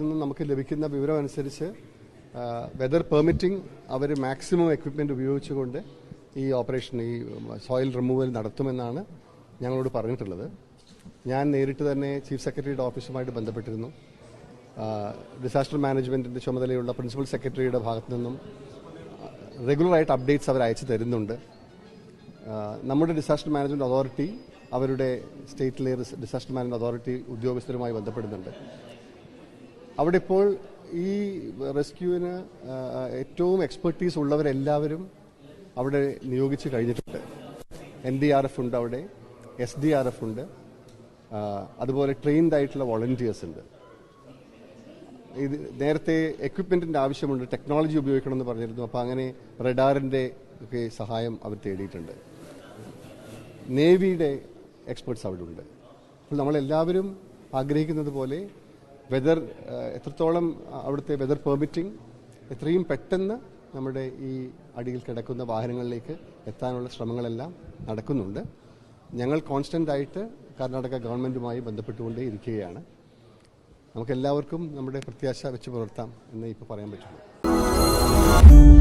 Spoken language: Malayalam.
നിന്ന് നമുക്ക് ലഭിക്കുന്ന വിവരം അനുസരിച്ച് വെതർ പെർമിറ്റിംഗ് അവർ മാക്സിമം എക്വിപ്മെന്റ് ഉപയോഗിച്ചുകൊണ്ട് ഈ ഓപ്പറേഷൻ ഈ സോയിൽ റിമൂവൽ നടത്തുമെന്നാണ് ഞങ്ങളോട് പറഞ്ഞിട്ടുള്ളത്. ഞാൻ നേരിട്ട് തന്നെ ചീഫ് സെക്രട്ടറിയുടെ ഓഫീസുമായിട്ട് ബന്ധപ്പെട്ടിരുന്നു. ഡിസാസ്റ്റർ മാനേജ്മെന്റിന്റെ ചുമതലയുള്ള പ്രിൻസിപ്പൽ സെക്രട്ടറിയുടെ ഭാഗത്തു നിന്നും റെഗുലറായിട്ട് അപ്ഡേറ്റ്സ് അവർ അയച്ചു തരുന്നുണ്ട്. നമ്മുടെ ഡിസാസ്റ്റർ മാനേജ്മെന്റ് അതോറിറ്റി അവരുടെ സ്റ്റേറ്റിലെ ഡിസാസ്റ്റർ മാനേജ്മെന്റ് അതോറിറ്റി ഉദ്യോഗസ്ഥരുമായി ബന്ധപ്പെടുന്നുണ്ട്. അവിടെ ഇപ്പോൾ ഈ റെസ്ക്യൂവിന് ഏറ്റവും എക്സ്പെർട്ടീസ് ഉള്ളവരെല്ലാവരും അവിടെ നിയോഗിച്ച് കഴിഞ്ഞിട്ടുണ്ട്. എൻ ഡി ആർ എഫ് ഉണ്ട് അവിടെ എസ് ഡി ആർ എഫ് ഉണ്ട് അതുപോലെ ട്രെയിൻഡ് ആയിട്ടുള്ള വോളണ്ടിയേഴ്സ് ഉണ്ട്. ഇത് നേരത്തെ എക്വിപ്മെന്റിന്റെ ആവശ്യമുണ്ട് ടെക്നോളജി ഉപയോഗിക്കണമെന്ന് പറഞ്ഞിരുന്നു അപ്പോൾ അങ്ങനെ റഡാറിന്റെ ഒക്കെ സഹായം അവർ തേടിയിട്ടുണ്ട്. നേവിയുടെ എക്സ്പേർട്സ് അവിടെ ഉണ്ട്. അപ്പോൾ നമ്മളെല്ലാവരും ആഗ്രഹിക്കുന്നത് പോലെ വെതർ എത്രത്തോളം അവിടുത്തെ വെതർ പെർമിറ്റിംഗ് എത്രയും പെട്ടെന്ന് നമ്മുടെ ഈ അടിയിൽ കിടക്കുന്ന വാഹനങ്ങളിലേക്ക് എത്താനുള്ള ശ്രമങ്ങളെല്ലാം നടക്കുന്നുണ്ട്. ഞങ്ങൾ കോൺസ്റ്റന്റ് ആയിട്ട് കർണാടക ഗവൺമെന്റുമായി ബന്ധപ്പെട്ടുകൊണ്ടേ ഇരിക്കുകയാണ് നമുക്കെല്ലാവർക്കും നമ്മുടെ പ്രത്യാശ വെച്ച് പുലർത്താം എന്ന് ഇപ്പോൾ പറയാൻ പറ്റുള്ളൂ.